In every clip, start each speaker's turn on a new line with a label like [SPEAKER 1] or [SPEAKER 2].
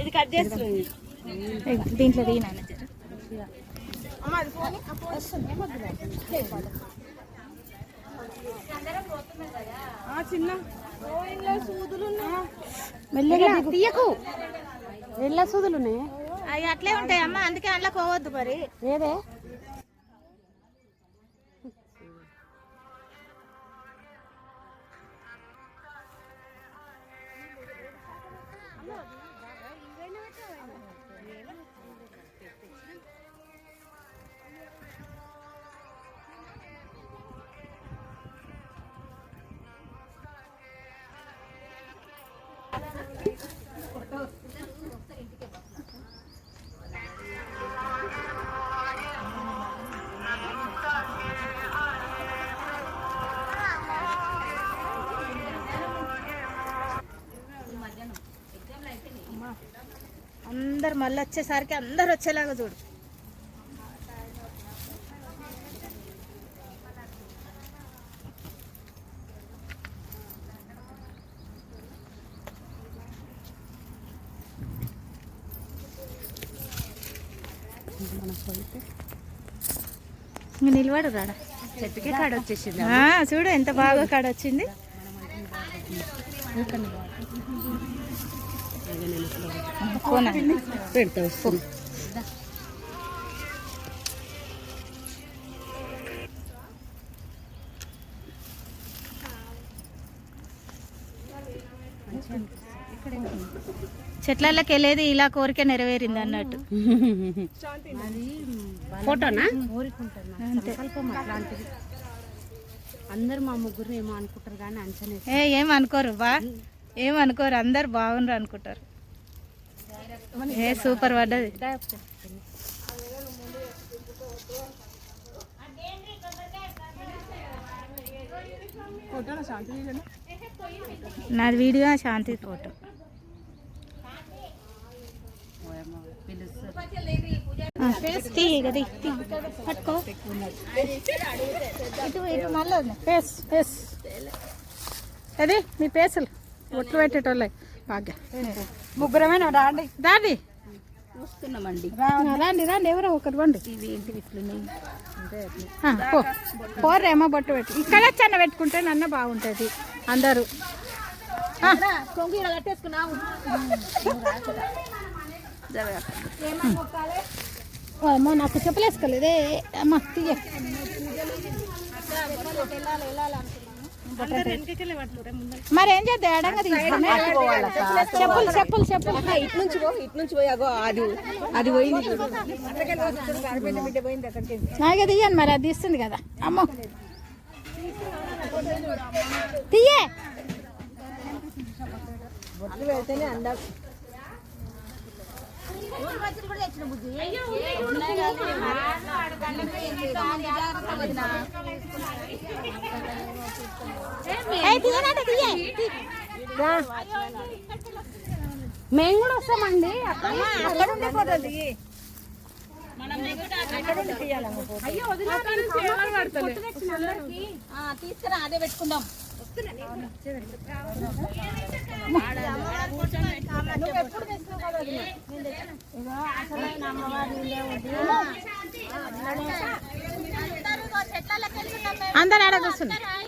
[SPEAKER 1] ఇది కట్ చేస్తుంది.
[SPEAKER 2] దీంట్లో తీనా
[SPEAKER 1] చిన్న. సూదులు
[SPEAKER 2] మెల్లగా తీయకు. ఎల్ల సూదులు ఉన్నాయి.
[SPEAKER 3] అవి అట్లే ఉంటాయి అమ్మ అందుకే అందులో పోవద్దు మరి.
[SPEAKER 2] ఏదే?
[SPEAKER 3] అందరు మళ్ళీ వచ్చేసరికి అందరు వచ్చేలాగా చూడు. నిలబడు రాడా?
[SPEAKER 1] చెట్టుకే కాడ వచ్చేసింది
[SPEAKER 3] ఆ, చూడు ఎంత బాగా కాడ వచ్చింది
[SPEAKER 1] పెడతా వస్తుంది
[SPEAKER 3] చెట్లలోకి వెళ్ళేది ఇలా కోరిక నెరవేరింది అన్నట్టు.
[SPEAKER 1] ఫోటోనా?
[SPEAKER 3] అంతే.
[SPEAKER 2] అందరు మా ముగ్గురు ఏమో అనుకుంటారు కానీ అంచనా
[SPEAKER 3] ఏ ఏం అనుకోరు బా. ఏం అనుకోరు అందరు బాగుండ్రు అనుకుంటారు. ఏ సూపర్ పడ్డది. నాది వీడియో శాంతి ఫోటో. పట్టుకో. ఇటు ఇటు మళ్ళీ పేస్ పేస్ అదే మీ పేసులు ఒట్లు పెట్టేటోళ్ళే. భాగ్య
[SPEAKER 2] ముగ్గురమేనా? రాండి.
[SPEAKER 3] దాండి
[SPEAKER 1] చూస్తున్నామండి
[SPEAKER 3] రండి రండి ఎవరో ఒకరు రండి
[SPEAKER 1] ఇవి ఏంటి ఇట్లున్నాయి
[SPEAKER 3] పోరేమో బొట్టు పెట్టి. ఇక్కడ చిన్న పెట్టుకుంటే నన్న బాగుంటుంది. అందరూ. ఓ అమ్మో నాకు చెప్పలేసుకోలేదే. అమ్మ తీయ. మరి ఏం చేద్దాం? ఎడంగా తీసుకుని చెప్పులు చెప్పులు చెప్పులు.
[SPEAKER 1] ఇటు నుంచి పో ఇటు నుంచి పోయాగో అది అది పోయింది.
[SPEAKER 3] నాకే తీయండి మరి అది తీస్తుంది కదా. అమ్మో. తీయే.
[SPEAKER 1] పెడితేనే అందా.
[SPEAKER 3] ఏయ్, తీయనంటే తీయే
[SPEAKER 2] మేము కూడా వస్తామండి
[SPEAKER 1] అక్కడ
[SPEAKER 3] తీసుకురా అదే పెట్టుకుందాం అందరు ఆడ కూర్చున్నారు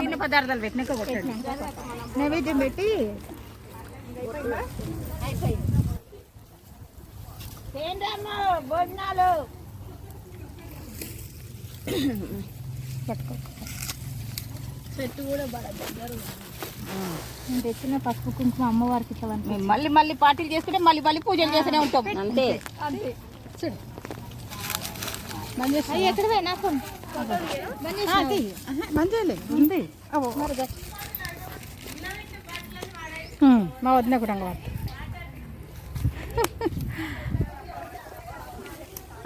[SPEAKER 1] తిన్న పదార్థాలు పెట్టినాక కొట్టండి
[SPEAKER 3] నైవేద్యం పెట్టి భోజనాలు? పట్టుకో. నేను తెచ్చిన పసుపు కుంకుమ అమ్మవారికి ఇస్తామని
[SPEAKER 1] మేము మళ్ళీ మళ్ళీ పార్టీలు చేసుకుంటే మళ్ళీ మళ్ళీ పూజలు చేస్తూనే ఉంటాం. అంతే.
[SPEAKER 3] అయ్యి ఎక్కడ పోయినా ఫోన్
[SPEAKER 4] ఉంది. మా వదిన కూడా అంగ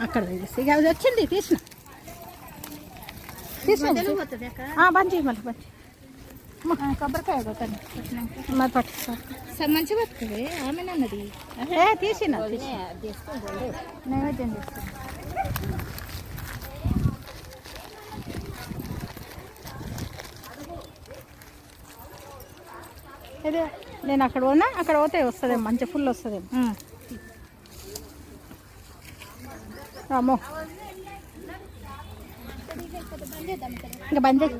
[SPEAKER 4] అక్కడ ఇక వచ్చింది తీసిన. బంద్ చేయి మళ్ళీ బంద్ కొబ్బరికాయ కొట్టండి మరి.
[SPEAKER 3] మంచిగా వస్తుంది ఆమె అన్నది
[SPEAKER 4] తీసిన నైవేద్యం చేస్తాను ఇదే నేను అక్కడ ఉన్నా అక్కడ పోతే వస్తుందేమో మంచి ఫుల్ వస్తుందేమో. అమ్మో ఇంకా బంద్ చేయి